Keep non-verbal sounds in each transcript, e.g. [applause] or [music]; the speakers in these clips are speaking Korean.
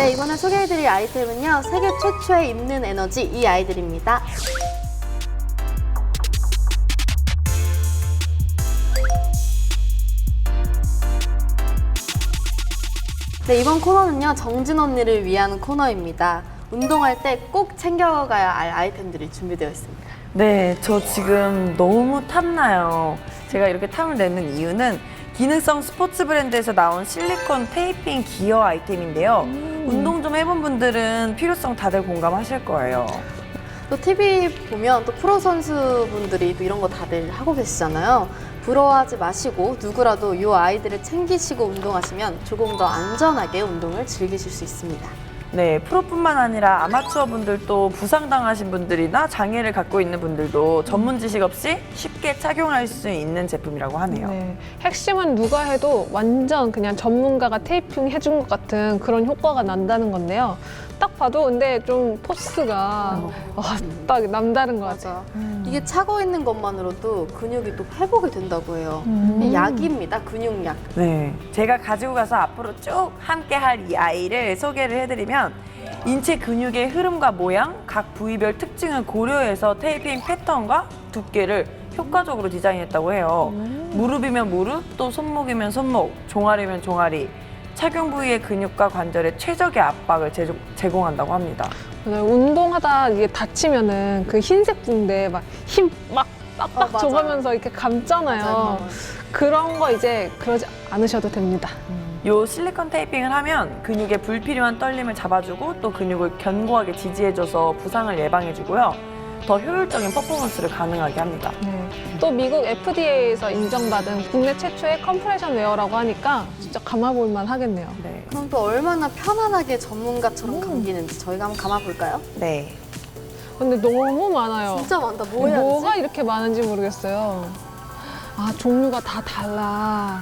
네, 이번에 소개해드릴 아이템은요. 세계 최초의 입는 에너지 이 아이들입니다. 네, 이번 코너는요. 정진 언니를 위한 코너입니다. 운동할 때 꼭 챙겨가야 할 아이템들이 준비되어 있습니다. 네, 저 지금 너무 탐나요. 제가 이렇게 탐을 내는 이유는 기능성 스포츠 브랜드에서 나온 실리콘 테이핑 기어 아이템인데요. 운동 좀 해본 분들은 필요성 다들 공감하실 거예요. 또 TV 보면 또 프로 선수분들이 또 이런 거 다들 하고 계시잖아요. 부러워하지 마시고 누구라도 이 아이들을 챙기시고 운동하시면 조금 더 안전하게 운동을 즐기실 수 있습니다. 네, 프로뿐만 아니라 아마추어 분들도 부상당하신 분들이나 장애를 갖고 있는 분들도 전문 지식 없이 쉽게 착용할 수 있는 제품이라고 하네요. 네. 핵심은 누가 해도 완전 그냥 전문가가 테이핑 해준 것 같은 그런 효과가 난다는 건데요. 딱 봐도 근데 좀 포스가 아, 딱 남다른 것 같아요. 맞아. 이게 차고 있는 것만으로도 근육이 또 회복이 된다고 해요. 이 약입니다. 근육약. 네, 제가 가지고 가서 앞으로 쭉 함께 할 이 아이를 소개를 해드리면 인체 근육의 흐름과 모양, 각 부위별 특징을 고려해서 테이핑 패턴과 두께를 효과적으로 디자인했다고 해요. 무릎이면 무릎, 또 손목이면 손목, 종아리면 종아리, 착용 부위의 근육과 관절에 최적의 압박을 제조- 제공한다고 합니다. 맞아요. 운동하다 이게 다치면은 그 흰색 붕대 막 힘막 어, 빡빡 맞아. 줘가면서 이렇게 감잖아요. 맞아요. 그런 거 이제 그러지 않으셔도 됩니다. 요 실리콘 테이핑을 하면 근육의 불필요한 떨림을 잡아주고 또 근육을 견고하게 지지해줘서 부상을 예방해주고요. 더 효율적인 퍼포먼스를 가능하게 합니다. 또 미국 FDA에서 인정받은 국내 최초의 컴프레션 웨어라고 하니까 진짜 감아볼만 하겠네요. 네. 그럼 또 얼마나 편안하게 전문가처럼 감기는지 저희가 한번 감아볼까요? 네. 근데 너무 많아요. 진짜 많다. 뭐 해야 뭐가 되지? 이렇게 많은지 모르겠어요. 아 종류가 다 달라.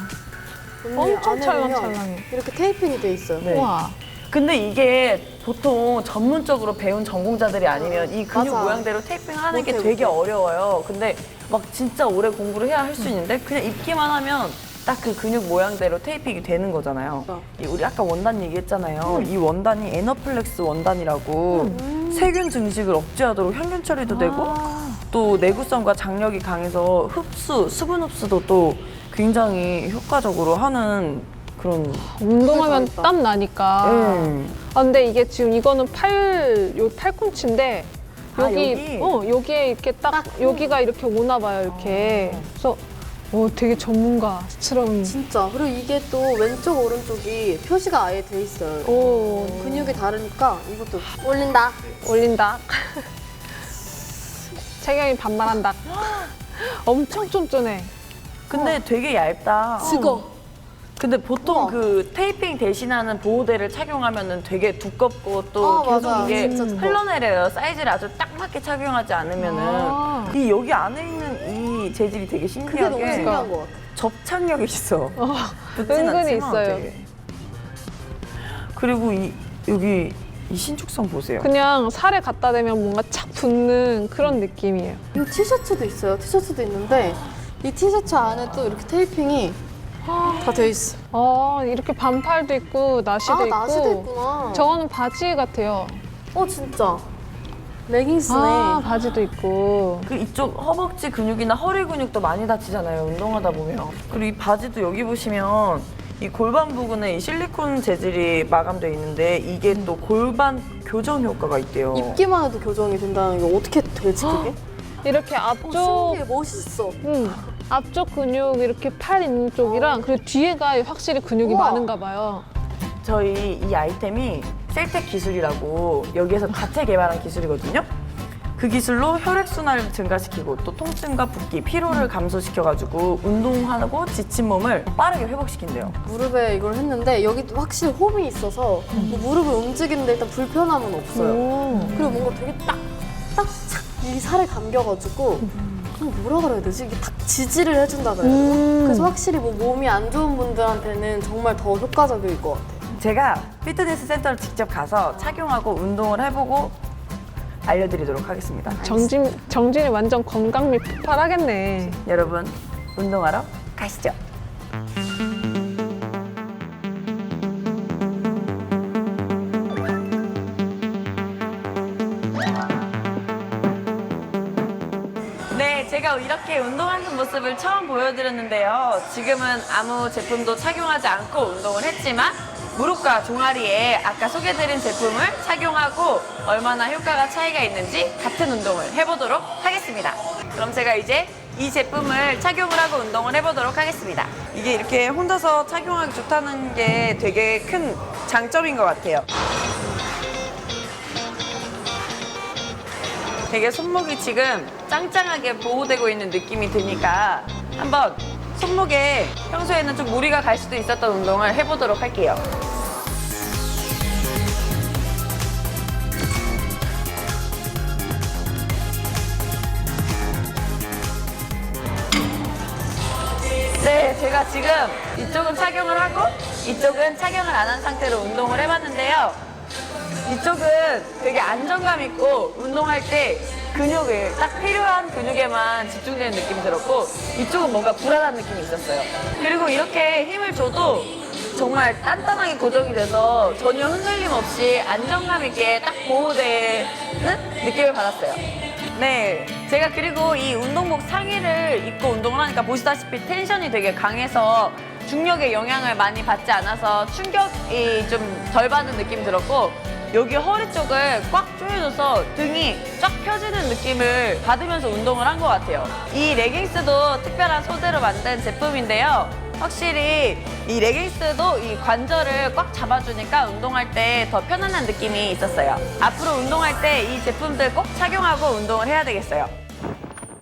엄청 안에 찰랑찰랑해. 이렇게 테이핑이 돼 있어요. 네. 우와. 근데 이게 보통 전문적으로 배운 전공자들이 아니면 이 근육 맞아. 모양대로 테이핑 하는 게 못해, 되게 못해. 어려워요. 근데 막 진짜 오래 공부를 해야 할 수 있는데 그냥 입기만 하면 딱 그 근육 모양대로 테이핑이 되는 거잖아요. 맞아. 이 우리 아까 원단 얘기했잖아요. 이 원단이 에너플렉스 원단이라고 세균 증식을 억제하도록 향균 처리도 되고 또 내구성과 장력이 강해서 흡수, 수분 흡수도 또 굉장히 효과적으로 하는 그런 운동하면 땀 나니까. 음. 아 근데 이게 지금 이거는 팔, 요 팔꿈치인데 아, 여기, 여기? 어 여기에 이렇게 딱, 딱. 여기가 이렇게 오나 봐요 이렇게. 그래서 오 되게 전문가스러운. 진짜. 그리고 이게 또 왼쪽 오른쪽이 표시가 아예 돼 있어요. 오 근육이 다르니까 이것도 올린다. 올린다. [laughs] 채경이 반말한다. [gasps] 엄청 쫀쫀해. 근데 되게 얇다. 찍어. 근데 보통 우와. 그 테이핑 대신하는 보호대를 착용하면은 되게 두껍고 또 아, 계속 맞아. 이게 진짜 두꺼워. 흘러내려요. 사이즈를 아주 딱 맞게 착용하지 않으면은 아. 이 여기 안에 있는 이 재질이 되게 그게 신기하게 너무 신기한 것 같아. 접착력이 있어. 어, 붙진 은근히 않지만 있어요. 되게. 그리고 이 여기 이 신축성 보세요. 그냥 살에 갖다 대면 뭔가 착 붙는 그런 느낌이에요. 이 티셔츠도 있어요. 티셔츠도 있는데 이 티셔츠 안에 또 이렇게 테이핑이 다 돼 있어. 아 이렇게 반팔도 있고 나시도 아, 있고. 나시도 있구나. 저거는 바지 같아요. 어, 진짜. 레깅스네. 아 바지도 있고. 그 이쪽 허벅지 근육이나 허리 근육도 많이 다치잖아요. 운동하다 보면. 그리고 이 바지도 여기 보시면 이 골반 부분에 이 실리콘 재질이 마감되어 있는데 이게 또 골반 교정 효과가 있대요. 입기만 해도 교정이 된다는 게 어떻게 되지, 그게? 이렇게 어, 앞쪽 신기해. 멋있어. 음, 앞쪽 근육 이렇게 팔 있는 쪽이랑 그리고 뒤에가 확실히 근육이 우와. 많은가 봐요. 저희 이 아이템이 셀텍 기술이라고 여기에서 자체 개발한 기술이거든요. 그 기술로 혈액순환을 증가시키고 또 통증과 붓기, 피로를 감소시켜가지고 운동하고 지친 몸을 빠르게 회복시킨대요. 무릎에 이걸 했는데 여기 도 확실히 홈이 있어서 뭐 무릎을 움직이는데 일단 불편함은 없어요. 오. 그리고 뭔가 되게 딱, 딱, 착, 이 살에 감겨가지고, 그냥 뭐라 그래야 되지? 이게 딱 지지를 해준다 되나? 음. 그래서 확실히 뭐 몸이 안 좋은 분들한테는 정말 더 효과적일 것 같아요. 제가 피트니스 센터를 직접 가서 착용하고 운동을 해보고 알려드리도록 하겠습니다. 정진 정진이 완전 건강미 폭발하겠네. 여러분 운동하러 가시죠. 이렇게 운동하는 모습을 처음 보여드렸는데요. 지금은 아무 제품도 착용하지 않고 운동을 했지만 무릎과 종아리에 아까 소개드린 제품을 착용하고 얼마나 효과가 차이가 있는지 같은 운동을 해보도록 하겠습니다. 그럼 제가 이제 이 제품을 착용을 하고 운동을 해보도록 하겠습니다. 이게 이렇게 혼자서 착용하기 좋다는 게 되게 큰 장점인 것 같아요. 되게 손목이 지금 짱짱하게 보호되고 있는 느낌이 드니까 한번 손목에 평소에는 좀 무리가 갈 수도 있었던 운동을 해보도록 할게요. 네, 제가 지금 이쪽은 착용을 하고 이쪽은 착용을 안 한 상태로 운동을 해봤는데요. 이쪽은 되게 안정감 있고 운동할 때 근육을 딱 필요한 근육에만 집중되는 느낌이 들었고 이쪽은 뭔가 불안한 느낌이 있었어요. 그리고 이렇게 힘을 줘도 정말 단단하게 고정이 돼서 전혀 흔들림 없이 안정감 있게 딱 보호되는 느낌을 받았어요. 네. 제가 그리고 이 운동복 상의를 입고 운동을 하니까 보시다시피 텐션이 되게 강해서 중력의 영향을 많이 받지 않아서 충격이 좀 덜 받는 느낌 들었고 여기 허리 쪽을 꽉 조여줘서 등이 쫙 펴지는 느낌을 받으면서 운동을 한 것 같아요. 이 레깅스도 특별한 소재로 만든 제품인데요. 확실히 이 레깅스도 이 관절을 꽉 잡아주니까 운동할 때 더 편안한 느낌이 있었어요. 앞으로 운동할 때 이 제품들 꼭 착용하고 운동을 해야 되겠어요.